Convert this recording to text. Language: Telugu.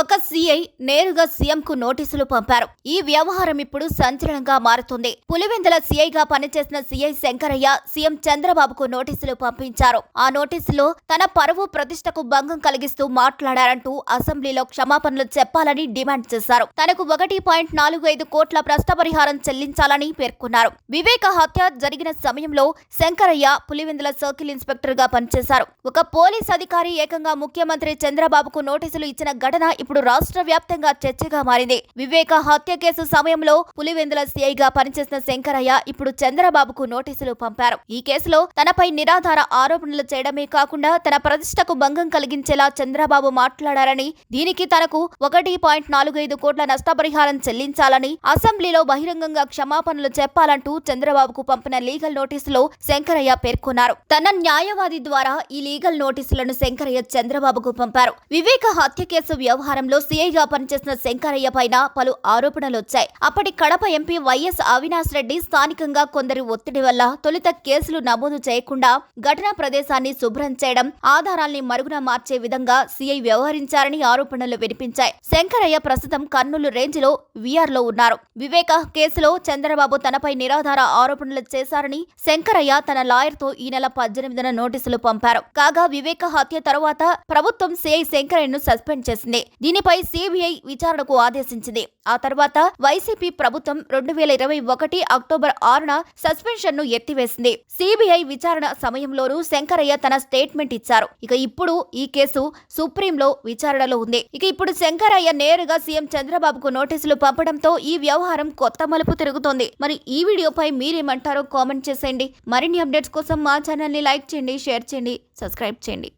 ఒక సీఐ నేరుగా సీఎం కు నోటీసులు పంపారు. ఈ వ్యవహారం ఇప్పుడు సంచలనంగా మారుతుంది. పులివెందుల సీఐగా పనిచేసిన సీఐ శంకరయ్య సీఎం చంద్రబాబుకు నోటీసులు పంపించారు. ఆ నోటీసులో తన పరువు ప్రతిష్టకు భంగం కలిగిస్తూ మాట్లాడారంటూ అసెంబ్లీలో క్షమాపణలు చెప్పాలని డిమాండ్ చేశారు. తనకు ఒకటి పాయింట్ నాలుగు ఐదు కోట్ల నష్టపరిహారం చెల్లించాలని పేర్కొన్నారు. వివేక హత్య జరిగిన సమయంలో శంకరయ్య పులివెందుల సర్కిల్ ఇన్స్పెక్టర్గా పనిచేశారు. ఒక పోలీస్ అధికారి ఏకంగా ముఖ్యమంత్రి చంద్రబాబుకు నోటీసులు ఇచ్చిన ఘటన ఇప్పుడు రాష్ట్ర వ్యాప్తంగా చర్చగా మారింది. వివేక హత్య కేసు సమయంలో పులివెందుల సీఐగా పనిచేసిన శంకరయ్య ఇప్పుడు చంద్రబాబుకు నోటీసులు పంపారు. ఈ కేసులో తనపై నిరాధార ఆరోపణలు చేయడమే కాకుండా తన ప్రతిష్టకు భంగం కలిగించేలా చంద్రబాబు మాట్లాడారని దీనికి తనకు ఒకటి పాయింట్ నాలుగు ఐదు కోట్ల నష్టపరిహారం చెల్లించాలని అసెంబ్లీలో బహిరంగంగా క్షమాపణలు చెప్పాలంటూ చంద్రబాబుకు పంపిన లీగల్ నోటీసులో శంకరయ్య పేర్కొన్నారు. తన న్యాయవాది ద్వారా ఈ లీగల్ నోటీసులను శంకరయ్య చంద్రబాబుకు పంపారు. వివేక హత్య కేసు వ్యవహారం వ్యవహారంలో సీఐగా పనిచేసిన శంకరయ్య పైన పలు ఆరోపణలు వచ్చాయి. అప్పటి కడప ఎంపీ వైఎస్ అవినాష్ రెడ్డి స్థానికంగా కొందరి ఒత్తిడి వల్ల తొలుత కేసులు నమోదు చేయకుండా ఘటనా ప్రదేశాన్ని శుభ్రం చేయడం ఆధారాల్ని మరుగున మార్చే విధంగా సీఐ వ్యవహరించారని ఆరోపణలు వినిపించాయి. శంకరయ్య ప్రస్తుతం కర్నూలు రేంజ్లో విఆర్లో ఉన్నారు. వివేక కేసులో చంద్రబాబు తనపై నిరాధార ఆరోపణలు చేశారని శంకరయ్య తన లాయర్తో ఈ నెల పద్దెనిమిదిన నోటీసులు పంపారు. కాగా వివేక హత్య తరువాత ప్రభుత్వం సిఐ శంకరయ్యను సస్పెండ్ చేసింది. దీనిపై సిబిఐ విచారణకు ఆదేశించింది. ఆ తర్వాత వైసీపీ ప్రభుత్వం రెండు వేల ఇరవై ఒకటి అక్టోబర్ ఆరున సస్పెన్షన్ను ఎత్తివేసింది. సిబిఐ విచారణ సమయంలోనూ శంకరయ్య తన స్టేట్మెంట్ ఇచ్చారు. ఇక ఇప్పుడు ఈ కేసు సుప్రీంలో విచారణలో ఉంది. ఇక ఇప్పుడు శంకరయ్య నేరుగా సీఎం చంద్రబాబుకు నోటీసులు పంపడంతో ఈ వ్యవహారం కొత్త మలుపు తిరుగుతోంది. మరి ఈ వీడియోపై మీరేమంటారో కామెంట్ చేసేయండి. మరిన్ని అప్డేట్స్ కోసం మా ఛానల్ని లైక్ చేయండి షేర్ చేయండి సబ్స్క్రైబ్ చేయండి.